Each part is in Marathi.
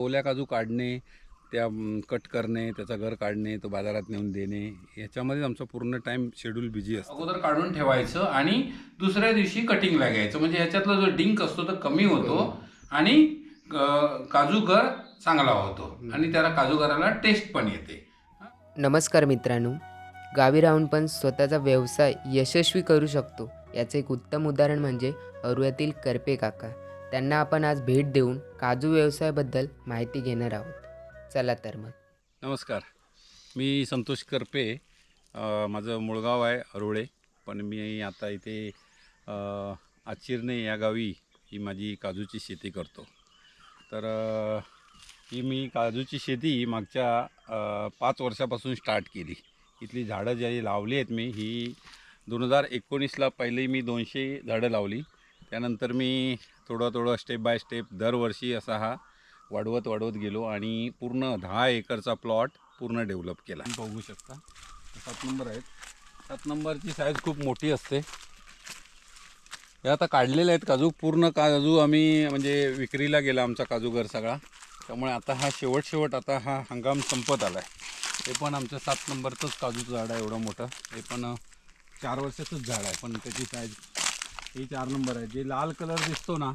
ओल्या काजू काढणे त्या कट करणे त्याचा घर काढणे तो बाजारात नेऊन देणे याच्यामध्येच आमचा पूर्ण टाइम शेड्यूल बिझी असतो. अगोदर काढून ठेवायचं आणि दुसऱ्या दिवशी कटिंगला घ्यायचं म्हणजे याच्यातला जो डिंक असतो तो कमी होतो आणि अं, काजूगर चांगला होतो आणि त्याला काजूगराला टेस्ट पण येते. नमस्कार मित्रांनो. गावी राहून पण स्वतःचा व्यवसाय यशस्वी करू शकतो. याचं एक उत्तम उदाहरण म्हणजे अरुयातील करपे काका. त्यांना आपण आज भेट देऊन काजू व्यवसायाबद्दल माहिती घेणार आहोत. चला तर मग. नमस्कार. मी संतोष करपे माझं मुळगाव आहे अरोळे पण मी आता इथे आचिरणे या गावी ही माझी काजूची शेती करतो. तर ही मी काजूची शेती मागच्या पाच वर्षापासून स्टार्ट केली. इथली झाडं जी लावली आहेत मी ही दोन हजार एकोणीसला पहिले मी दोनशे झाडं लावली. त्यानंतर मी थोडं थोडं स्टेप बाय स्टेप दरवर्षी असा हा वाढवत वाढवत गेलो आणि पूर्ण दहा एकरचा प्लॉट पूर्ण डेव्हलप केला. बघू शकता. सात नंबर आहेत. सात नंबरची साईज खूप मोठी असते. हे आता काढलेले आहेत काजू. पूर्ण काजू आम्ही म्हणजे विक्रीला गेला आमचा काजूगर सगळा. त्यामुळे आता हा शेवट शेवट आता हा हंगाम संपत आला आहे हे पण आमचं सात नंबरचंच काजूचं झाड आहे एवढं मोठं. हे पण चार वर्षाचंच झाड आहे पण त्याची साईज ही चार नंबर आहे जे लाल कलर दिसतो ना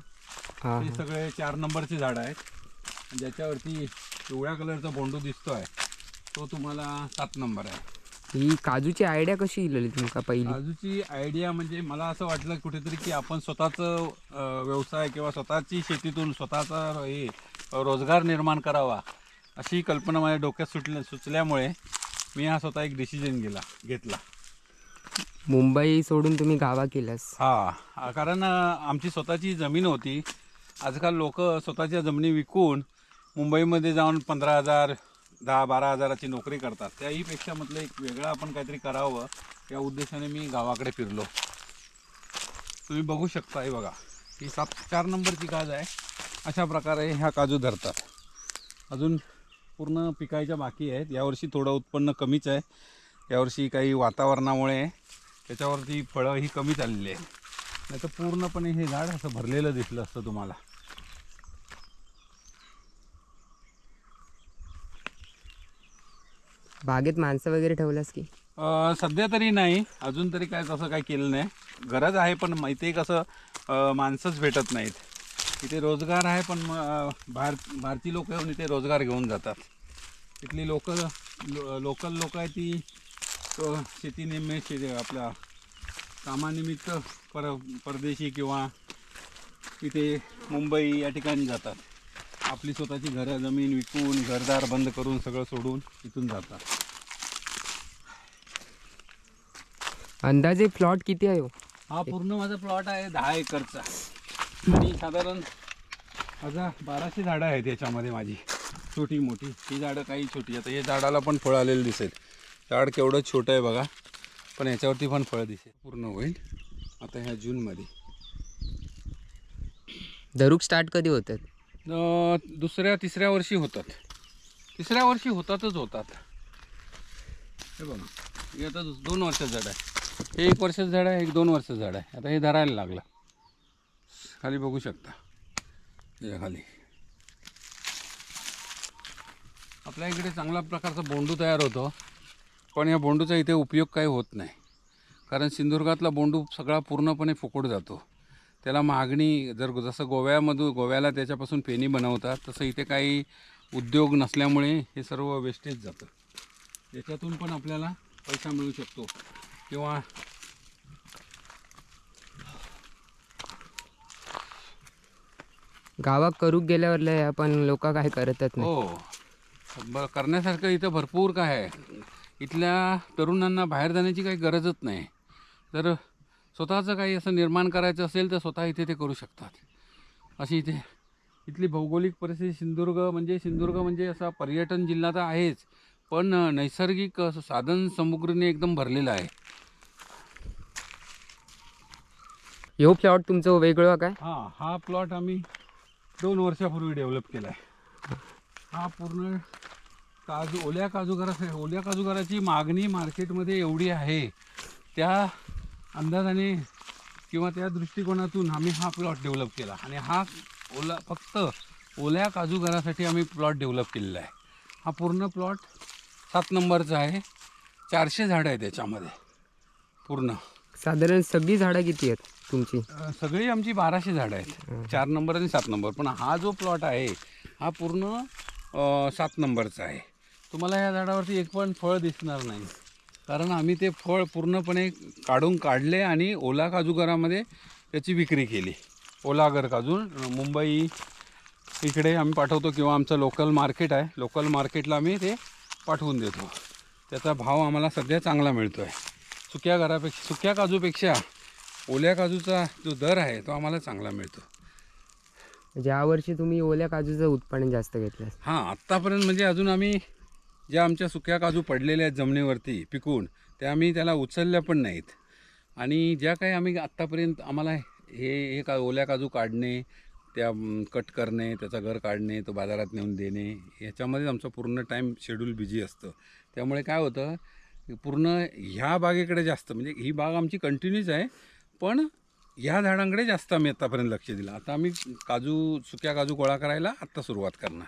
हां सगळे चार नंबरचे झाडं आहेत. आणि ज्याच्यावरती पिवळ्या कलरचा बोंडू दिसतो आहे तो तुम्हाला सात नंबर आहे. ही काजूची आयडिया कशी इलेली तुमका पहिली? काजूची आयडिया म्हणजे मला असं वाटलं कुठेतरी की आपण स्वतःचं व्यवसाय किंवा स्वतःची शेतीतून स्वतःचा हे रोजगार निर्माण करावा अशी कल्पना माझ्या डोक्यात सुटल्या सुचल्यामुळे मी हा स्वतः एक डिसिजन गेला घेतला. मुंबई सोडून तुम्ही गावा केलास? हा कारण आमची स्वतःची जमीन होती. आजकाल लोक स्वतःच्या जमिनी विकून मुंबईमध्ये जाऊन पंधरा हजार दहा बारा हजाराची नोकरी करतात. त्याहीपेक्षा म्हटलं एक वेगळं आपण काहीतरी करावं या उद्देशाने मी गावाकडे फिरलो. तुम्ही बघू शकता हे बघा ही सात चार नंबरची काज आहे. अशा प्रकारे ह्या काजू धरतात. अजून पूर्ण पिकायच्या बाकी आहेत. यावर्षी थोडं उत्पन्न कमीच आहे. यावर्षी काही वातावरणामुळे त्याच्यावरती फळं ही कमी चाललेली आहे नाही तर पूर्णपणे हे झाड असं भरलेलं दिसलं असतं तुम्हाला. बागेत माणसं वगैरे ठेवलास की? सध्या तरी नाही. अजून तरी काय तसं काय केलं नाही. गरज आहे पण माहिती आहे कसं माणसंच भेटत नाहीत. इथे रोजगार आहे पण बाहेर भारतीय लोक येऊन इथे रोजगार घेऊन जातात. इथली लोक लो लोकल लोक आहे ती अं, शेतीनिमित्त शेती आपल्या कामानिमित्त पर परदेशी किंवा इथे मुंबई या ठिकाणी जातात. आपली स्वतःची घरं जमीन विकून घरदार बंद करून सगळं सोडून इथून जातात. अंदाजे प्लॉट किती आहे हो? हा पूर्ण माझा प्लॉट आहे दहा एकरचा. आणि साधारण माझा बाराशे झाडं आहेत याच्यामध्ये माझी. छोटी मोठी. ही झाडं काही छोटी आता हे झाडाला पण फळ आलेलं दिसेल झाड केवढं छोटं आहे बघा. पण याच्यावरती पण फळ दिसेल. पूर्ण होईल. आता ह्या जूनमध्ये धरूक स्टार्ट कधी होतात? दुसऱ्या तिसऱ्या वर्षी होतात. तिसऱ्या वर्षी होतातच होतात. हे बघा. हे आता दोन वर्षाचं झाड आहे. हे एक वर्षाचं झाड आहे एक दोन वर्षाचं झाड आहे. आता हे धरायला लागलं. खाली बघू शकता. या खाली. आपल्या इकडे चांगल्या प्रकारचा बोंडू तयार होतो. पण या बोंडूचा इथे उपयोग काही होत नाही. कारण सिंधुदुर्गातला बोंडू सगळा पूर्णपणे फुकट जातो. त्याला मागणी जर जसं गोव्यामधून गोव्याला त्याच्यापासून पेनी बनवतात तसं इथे काही उद्योग नसल्यामुळे हे सर्व वेस्टेज जातं. याच्यातून पण आपल्याला पैसा मिळू शकतो. किंवा गावात करूक गेल्यावर लय आपण लोक काय करतच नाही. हो. करण्यासारखं इथं भरपूर काय आहे. इथल्या तरुणांना बाहेर जाण्याची काही गरजच नाही. जर स्वतःचं काही असं निर्माण करायचं असेल तर स्वतः इथे ते करू शकतात. अशी इथे इथली भौगोलिक परिस्थिती सिंधुदुर्ग म्हणजे सिंधुदुर्ग म्हणजे असा पर्यटन जिल्हा तर आहेच पण नैसर्गिक असं साधन समुग्रीने एकदम भरलेलं आहे. ह्यो प्लॉट तुमचं वेगळं काय हां हा प्लॉट आम्ही दोन वर्षापूर्वी डेव्हलप केला आहे हा पूर्ण काजू ओल्या काजूगरा ओल्या काजूगराची मागणी मार्केटमध्ये एवढी आहे. त्या अंदाजाने किंवा त्या दृष्टिकोनातून आम्ही हा प्लॉट डेव्हलप केला. आणि हा ओला फक्त ओल्या काजूगरासाठी आम्ही प्लॉट डेव्हलप केलेला आहे. हा पूर्ण प्लॉट सात नंबरचा आहे. चारशे झाडं आहेत त्याच्यामध्ये. पूर्ण. साधारण सगळी झाडं किती आहेत तुमची? सगळी आमची बाराशे झाडं आहेत. चार नंबर आणि सात नंबर. पण हा जो प्लॉट आहे हा पूर्ण सात नंबरचा आहे. तुम्हाला या झाडावरती एक पण फळ दिसणार नाही. कारण आम्ही ते फळ पूर्णपणे काढून काढले आणि ओला काजूगरामध्ये त्याची विक्री केली. ओला अगर काजू मुंबई इकडे आम्ही पाठवतो किंवा आमचं लोकल मार्केट आहे. लोकल मार्केटला आम्ही ते पाठवून देतो. त्याचा भाव आम्हाला सध्या चांगला मिळतो आहे सुक्या घरापेक्षा सुक्या काजूपेक्षा ओल्या काजूचा जो दर आहे तो आम्हाला चांगला मिळतो. म्हणजे यावर्षी तुम्ही ओल्या काजूचं उत्पादन जास्त घेतलं हां आत्तापर्यंत म्हणजे अजून आम्ही ज्या आमच्या सुक्या काजू पडलेल्या आहेत जमिनीवरती पिकून त्या आम्ही त्याला उचलल्या पण नाहीत. आणि ज्या काही आम्ही आत्तापर्यंत आम्हाला हे हे का ओल्या काजू काढणे त्या कट करणे त्याचा घर काढणे तो बाजारात नेऊन देणे याच्यामध्येच आमचं पूर्ण टाईम शेड्यूल बिझी असतं. त्यामुळे काय होतं पूर्ण ह्या बागेकडे जास्त म्हणजे ही बाग आमची कंटिन्यूच आहे पण ह्या झाडांकडे जास्त आम्ही आत्तापर्यंत लक्ष दिलं. आता आम्ही काजू सुक्या काजू गोळा करायला आत्ता सुरुवात करणार.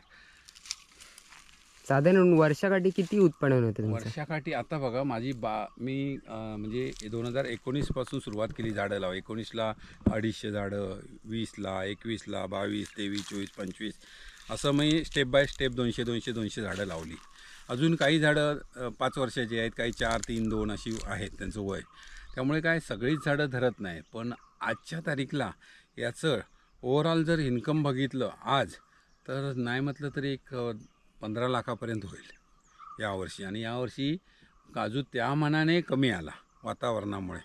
साधारण वर्षाकाठी किती उत्पन्न होते तुमचं? वर्षाकाठी आता बघा माझी बा मी अं, म्हणजे दोन हजार एकोणीसपासून सुरुवात केली झाडं लावा एकोणीसला अडीचशे झाडं वीसला एकवीसला बावीस तेवीस चोवीस पंचवीस. असं मी स्टेप बाय स्टेप दोनशे दोनशे दोनशे झाडं लावली. अजून काही झाडं अं, पाच वर्षाची आहेत काही चार तीन दोन अशी आहेत त्यांचं वय. त्यामुळे काय सगळीच झाडं धरत नाही. पण आजच्या तारीखला याचं ओव्हरऑल जर इन्कम बघितलं आज तर नाही म्हटलं तरी एक अं, पंधरा लाखापर्यंत होईल यावर्षी. आणि यावर्षी काजू त्या मनाने कमी आला वातावरणामुळे.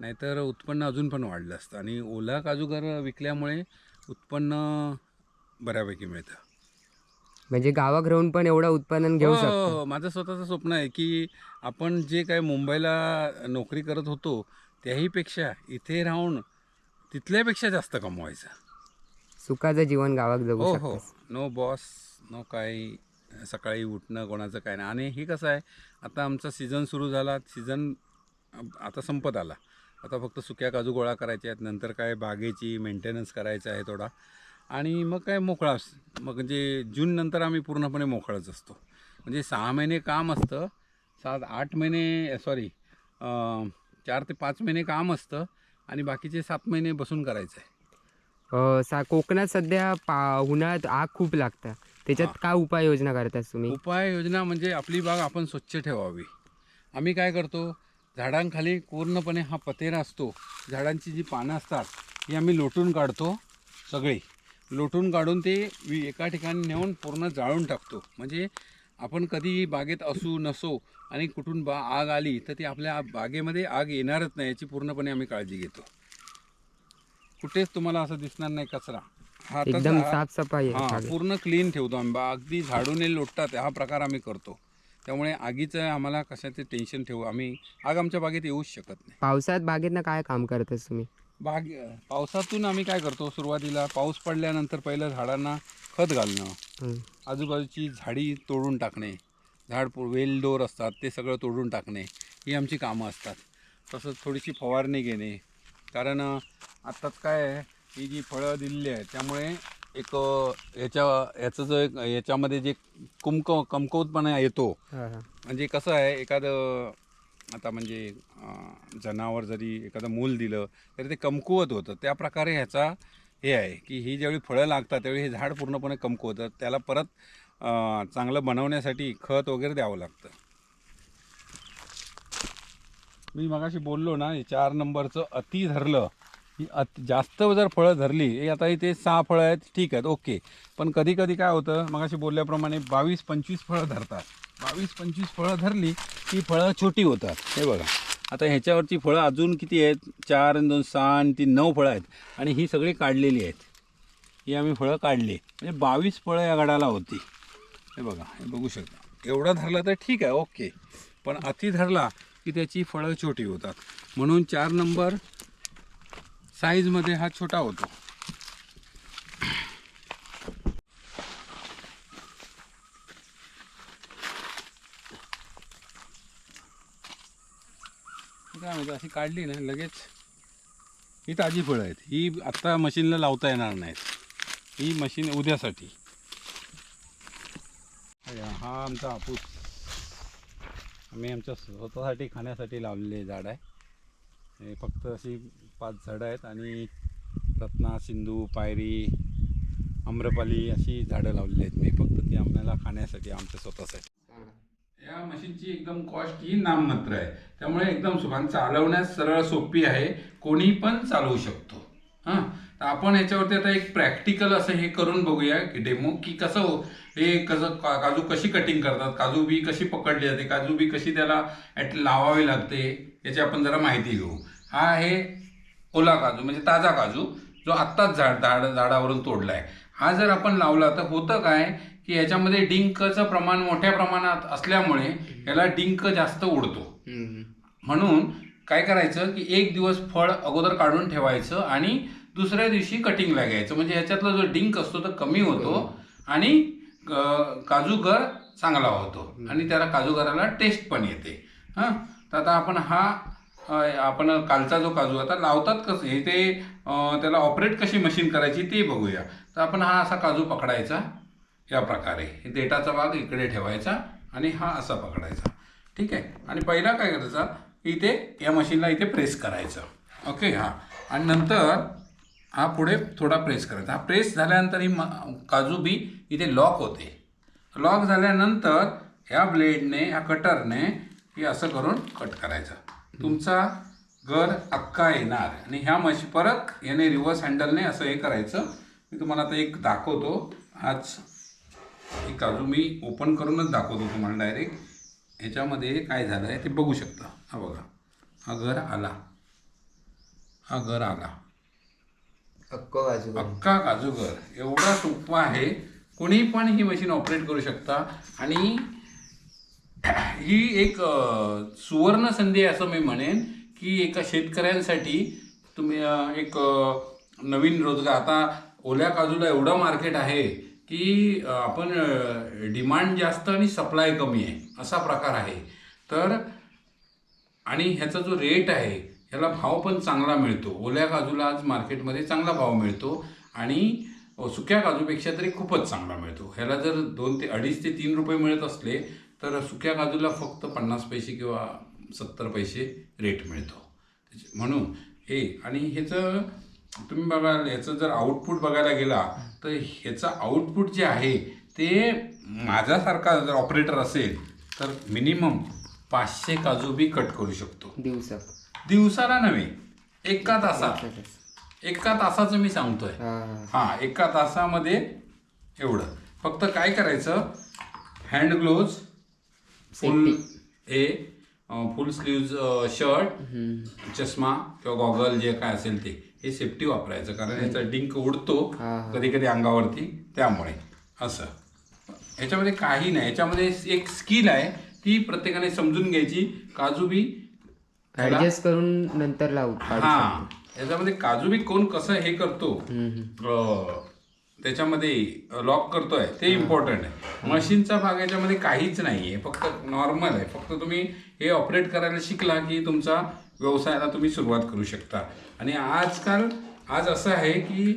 नाहीतर उत्पन्न अजून पण वाढलं असतं. आणि ओला काजूगर विकल्यामुळे उत्पन्न बऱ्यापैकी मिळतं. म्हणजे गावात राहून पण एवढं उत्पादन घेऊ हो, शकतो. हो, माझं स्वतःचं स्वप्न आहे की आपण जे काय मुंबईला नोकरी करत होतो त्याहीपेक्षा इथे राहून तिथल्यापेक्षा जास्त कमवायचं. सुखाचं जीवन गावात जगू हो हो. नो बॉस नो काही. सकाळी उठणं कोणाचं काय नाही. आणि हे कसं आहे आता आमचा सीझन सुरू झाला. सीझन आता संपत आला. आता फक्त सुक्या काजू गोळा करायच्या आहेत. नंतर काय बागेची मेंटेनन्स करायचा आहे थोडा. आणि मग काय मोकळा मग म्हणजे जून नंतर आम्ही पूर्णपणे मोकळाच असतो. म्हणजे सहा महिने काम असतं. सात आठ महिने सॉरी चार ते पाच महिने काम असतं. आणि बाकीचे सात महिने बसून करायचं. आहे सा कोकणात सध्या पा उन्हाळ्यात आग खूप लागतं त्याच्यात काय उपाययोजना करतात तुम्ही? उपाययोजना म्हणजे आपली बाग आपण स्वच्छ ठेवावी. आम्ही काय करतो झाडांखाली पूर्णपणे हा पतेरा असतो. झाडांची जी पानं असतात ही आम्ही लोटून काढतो सगळी. लोटून काढून ते वि- एका ठिकाणी नेऊन पूर्ण जाळून टाकतो. म्हणजे आपण कधी बागेत असू नसो आणि कुठून बा आग आली तर ती आपल्या बागेमध्ये आग येणारच नाही याची पूर्णपणे आम्ही काळजी घेतो. कुठेच तुम्हाला असं दिसणार नाही कचरा. एकदम झा- साफसफाई आहे हां सगळी. पूर्ण क्लीन ठेवतो आम्ही बा अगदी झाडूने लोटतात हा प्रकार आम्ही करतो. त्यामुळे आगीचं आम्हाला कशाचे टेन्शन ठेवू आम्ही आग आमच्या बागेत येऊच शकत नाही. पावसाळ्यात बागेतनं काय काम करतात तुम्ही? बाग पावसातून आम्ही काय करतो सुरुवातीला पाऊस पडल्यानंतर पहिलं झाडांना खत घालणं. आजूबाजूची झाडी तोडून टाकणे झाड पु- वेल दोर असतात ते सगळं तोडून टाकणे ही आमची कामं असतात. तसंच थोडीशी फवारणी घेणे. कारण अं, आत्ताच काय आहे ही जी फळं दिलेली आहेत त्यामुळे एक याच्या याचं जो एक याच्यामध्ये जे कुमक कमकवतपणा येतो. म्हणजे कसं आहे एखादं आता म्हणजे जनावर जरी एखादं मूल दिलं तरी ते कमकुवत होतं. त्या प्रकारे ह्याचा हे आहे की ही ज्यावेळी फळं लागतात त्यावेळी हे झाड पूर्णपणे कमकुवतं त्याला परत चांगलं बनवण्यासाठी खत वगैरे द्यावं लागतं. मी मगाशी बोललो ना हे चार नंबरचं अति धरलं. अति जास्त जर फळं धरली हे आता इथे सहा फळं आहेत ठीक आहेत ओके. पण कधी कधी काय होतं मगाशी बोलल्याप्रमाणे बावीस पंचवीस फळं धरतात. बावीस पंचवीस फळं धरली की फळं छोटी होतात. हे बघा. आता ह्याच्यावरची फळं अजून किती आहेत? चार आणि दोन सहा आणि तीन नऊ फळं आहेत. आणि ही सगळी काढलेली आहेत. ही आम्ही फळं काढली. म्हणजे बावीस फळं या गडाला होती. हे बघा हे बघू शकता. एवढं धरलं तर ठीक आहे ओके. पण अति धरला की त्याची फळं छोटी होतात. म्हणून चार नंबर साईजमध्ये हा छोटा होतो. काय म्हणतो अशी काढली ना लगेच ही ताजी फळं आहेत. ही आत्ता मशीनला लावता येणार नाहीत. ही मशीन उद्यासाठी. हा आमचा हापूस. आम्ही आमच्या स्वतःसाठी खाण्यासाठी लावलेले झाड आहे. फक्त अशी पाच झाडं आहेत आणि रत्ना सिंधू पायरी आम्रपाली अशी झाडं लावलेली आहेत. मी फक्त ती आम्हाला खाण्यासाठी आमच्या स्वतःसाठी. या मशीनची एकदम कॉस्ट ही नाममात्र आहे. त्यामुळे एकदम सुभान चालवण्यास सरळ सोपी आहे. कोणी पण चालवू शकतो. हां? तर आपण याच्यावरती आता एक प्रॅक्टिकल असं हे करून बघूया की डेमो की कसं हो हे कसं का काजू कशी कटिंग करतात? काजू बी कशी पकडली जाते? काजू बी कशी त्याला ॲट लावावी लागते? याची आपण जरा माहिती घेऊ. हा आहे ओला काजू म्हणजे ताजा काजू जो आत्ताच झाड झाड झाडावरून तोडला आहे हा जर आपण लावला तर होतं काय की याच्यामध्ये डिंकचं प्रमाण मोठ्या प्रमाणात असल्यामुळे याला डिंक जास्त उडतो. म्हणून काय करायचं की एक दिवस फळ अगोदर काढून ठेवायचं आणि दुसऱ्या दिवशी कटिंगला घ्यायचं. म्हणजे याच्यातला जो डिंक असतो तो कमी होतो आणि काजूगर चांगला होतो. आणि त्याला काजूगराला टेस्ट पण येते. हां? तर आता आपण हा आपण कालचा जो काजू आता लावतात कसं? हे ते त्याला ऑपरेट कशी मशीन करायची ते बघूया. तर आपण हा असा काजू पकडायचा या प्रकारे. हे देठाचा भाग इकडे ठेवायचा आणि हा असा पकडायचा. ठीक आहे? आणि पहिला काय करायचा? इथे या मशीनला इथे प्रेस करायचं. ओके हां. आणि नंतर हा पुढे थोडा प्रेस करायचा. हा प्रेस झाल्यानंतर ही म काजू बी इथे लॉक होते. लॉक झाल्यानंतर ह्या ब्लेडने ह्या कटरने हे असं करून कट करायचं. तुमचा घर अक्का येणार. आणि ह्या मशी परत याने रिव्हर्स हँडलने असं हे करायचं. मी तुम्हाला आता एक दाखवतो. आज ही काजू मी ओपन करूनच दाखवतो तुम्हाला डायरेक्ट. ह्याच्यामध्ये काय झालं आहे ते बघू शकता. हा बघा. हा घर आला. हा घर आला. अक्को काजू अक्का काजूगर एवढा सोपा आहे. कोणी पण ही मशीन ऑपरेट करू शकता. आणि ही एक सुवर्ण संधी आहे असं मी म्हणेन की एका शेतकऱ्यांसाठी तुम्ही एक नवीन रोजगार. आता ओल्या काजूला एवढं मार्केट आहे की आपण डिमांड जास्त आणि सप्लाय कमी आहे असा प्रकार आहे. तर आणि ह्याचा जो रेट आहे ह्याला भाव पण चांगला मिळतो. ओल्या काजूला आज मार्केटमध्ये चांगला भाव मिळतो आणि सुक्या काजूपेक्षा तरी खूपच चांगला मिळतो. ह्याला जर दोन ते अडीच ते तीन रुपये मिळत असले तर सुक्या काजूला फक्त पन्नास पैसे किंवा सत्तर पैसे रेट मिळतो. म्हणून हे आणि ह्याचं तुम्ही बघाल ह्याचं जर आउटपुट बघायला गेला तर ह्याचं आउटपुट जे आहे ते माझ्यासारखा जर ऑपरेटर असेल तर मिनिमम पाचशे काजू बी कट करू शकतो. दिवसा दिवसाला नव्हे एका तासात. एका तासाचं मी सांगतोय. हा हा. एका तासामध्ये एवढं. फक्त काय करायचं? हँड ग्लोव्ज फुल हे फुल स्लीव्ज शर्ट चष्मा किंवा गॉगल जे काय असेल ते. हे सेफ्टी वापरायचं कारण याचा डिंक उडतो. कधी कधी अंगावरती. त्यामुळे असं. ह्याच्यामध्ये काही नाही. ह्याच्यामध्ये एक स्किल आहे ती प्रत्येकाने समजून घ्यायची. काजू बी ऍडजस्ट करून नंतर लावू. हा. याच्यामध्ये काजू बी कोण कसं हे करतो? त्याच्यामध्ये लॉक करतोय. ते इम्पॉर्टंट आहे. मशीनचा भाग याच्यामध्ये काहीच नाही आहे फक्त नॉर्मल आहे. फक्त तुम्ही हे ऑपरेट करायला शिकला की तुमचा व्यवसायाला तुम्ही सुरुवात करू शकता. आणि आजकाल आज असं आहे की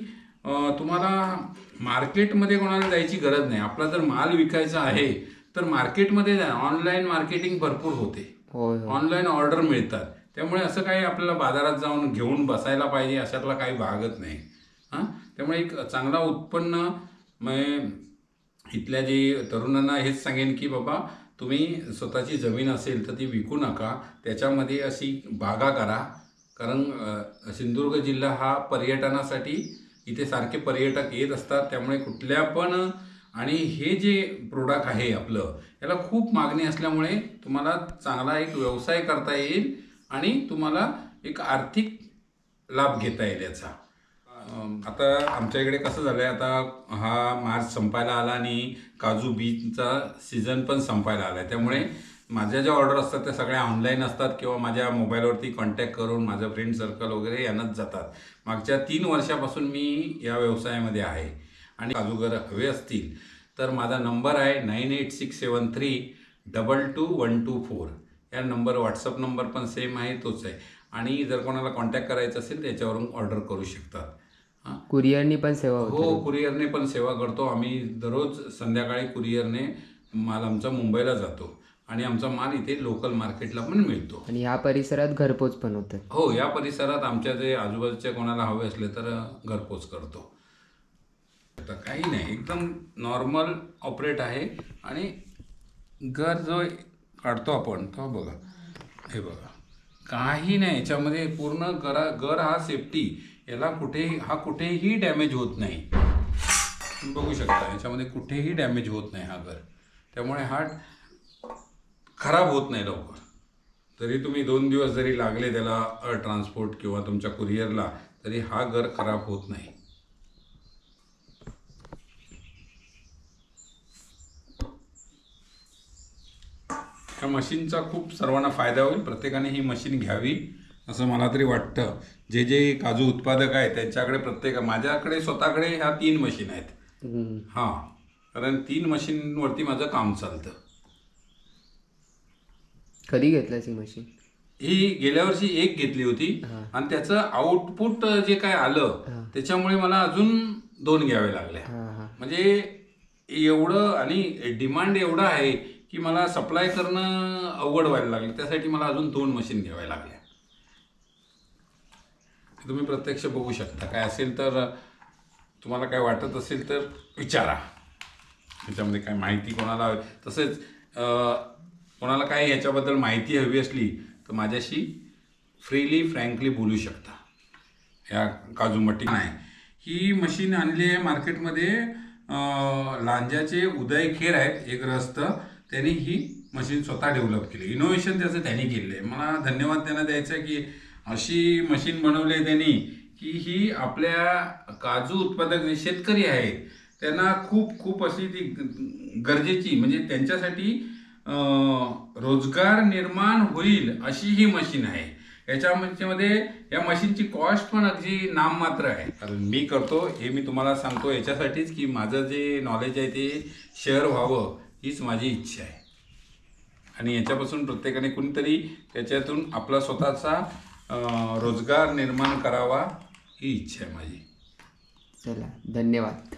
तुम्हाला मार्केटमध्ये कोणाला जायची गरज नाही. आपला जर माल विकायचा आहे तर मार्केटमध्ये जा ऑनलाईन मार्केटिंग भरपूर होते. ऑनलाईन ऑर्डर मिळतात. त्यामुळे असं काही आपल्याला बाजारात जाऊन घेऊन बसायला पाहिजे अशातला काही भागच नाही. हां? त्यामुळे एक चांगला उत्पन्न मग इथल्या जे तरुणांना हेच सांगेन की बाबा तुम्ही स्वतःची जमीन असेल तर ती विकू नका. त्याच्यामध्ये अशी बागा करा. कारण सिंधुदुर्ग जिल्हा हा पर्यटनासाठी इथे सारखे पर्यटक येत असतात. त्यामुळे कुठल्या पण आणि हे जे प्रोडक्ट आहे आपलं याला खूप मागणी असल्यामुळे तुम्हाला चांगला एक व्यवसाय करता येईल आणि तुम्हाला एक आर्थिक लाभ घेता येईल याचा. आता आमच्या इकडे कसं झालं आहे आता हा मार्च संपायला आला आणि काजू बीचा सीझन पण संपायला आला आहे त्यामुळे माझ्या ज्या ऑर्डर असतात त्या सगळ्या ऑनलाईन असतात किंवा माझ्या मोबाईलवरती कॉन्टॅक्ट करून माझं फ्रेंड सर्कल वगैरे यांनाच जातात. मागच्या तीन वर्षापासून मी या व्यवसायामध्ये आहे आणि काजूगर हवे असतील तर माझा नंबर आहे nine eight six seven three double two one two four. या नंबर व्हॉट्सअप नंबर पण सेम आहे तोच आहे. आणि जर कोणाला कॉन्टॅक्ट करायचं असेल त्याच्यावरून ऑर्डर करू शकतात. कुरिअरनी पण सेवा हो कुरिअरने पण सेवा करतो. आम्ही दररोज संध्याकाळी कुरिअरने माल आमचा मुंबईला जातो आणि आमचा माल इथे लोकल मार्केटला पण मिळतो. आणि ह्या परिसरात घरपोच पण होतं. हो या परिसरात आमच्या जे आजूबाजूच्या कोणाला हवे असले तर घरपोच करतो. आता काही नाही एकदम नॉर्मल ऑपरेट आहे आणि घर जो काढतो आपण तो बघा. हे बघा. काही नाही याच्यामध्ये पूर्ण गरा घर हा सेफ्टी याला कुठेही हा कुठेही डॅमेज होत नाही. तुम्ही बघू शकता याच्यामध्ये कुठेही डॅमेज होत नाही हा घर. त्यामुळे हा खराब होत नाही लवकर. तरी तुम्ही दोन दिवस जरी लागले त्याला ट्रान्सपोर्ट किंवा तुमच्या कुरिअरला तरी हा घर खराब होत नाही. या मशीनचा खूप सर्वांना फायदा होईल. प्रत्येकाने ही मशीन घ्यावी. असं मला तरी वाटतं. जे जे काजू उत्पादक आहेत त्यांच्याकडे प्रत्येक माझ्याकडे स्वतःकडे ह्या तीन मशीन आहेत. हां. कारण तीन मशीनवरती माझं काम चालतं. कधी घेतलास ही मशीन ही गेल्या वर्षी एक घेतली होती. आणि त्याचं आउटपुट जे काय आलं. त्याच्यामुळे मला अजून दोन घ्यावे लागल्या हां म्हणजे एवढं आणि डिमांड एवढं आहे की मला सप्लाय करणं अवघड व्हायला लागलं. त्यासाठी मला अजून दोन मशीन घ्याव्या लागल्या ते तुम्ही प्रत्यक्ष बघू शकता. काय असेल तर तुम्हाला काय वाटत असेल तर विचारा. त्याच्यामध्ये काय माहिती कोणाला हवी? तसेच कोणाला काय याच्याबद्दल माहिती हवी असली तर माझ्याशी फ्रीली फ्रँकली बोलू शकता. ह्या काजू मटी नाही. ही मशीन आणली आहे मार्केटमध्ये लांजाचे उदय खेर आहेत एक रस्त. त्यांनी ही मशीन स्वतः डेव्हलप केली. इनोव्हेशन त्याचं त्यांनी केलं आहे. मला धन्यवाद त्यांना द्यायचा आहे की अशी मशीन बनवली आहे त्यांनी की ही आपल्या काजू उत्पादक जे शेतकरी आहेत त्यांना खूप खूप अशी ती ग- गरजेची म्हणजे त्यांच्यासाठी रोजगार निर्माण होईल अशी ही मशीन आहे. याच्यामध्ये या मशीनची कॉस्ट पण अगदी नाममात्र आहे. कारण मी करतो हे मी तुम्हाला सांगतो याच्यासाठीच की माझं जे नॉलेज आहे ते शेअर व्हावं हीच माझी इच्छा आहे. आणि याच्यापासून प्रत्येकाने कुणीतरी त्याच्यातून आपला स्वतःचा रोजगार निर्माण करावा ही इच्छा आहे माझी. चला धन्यवाद.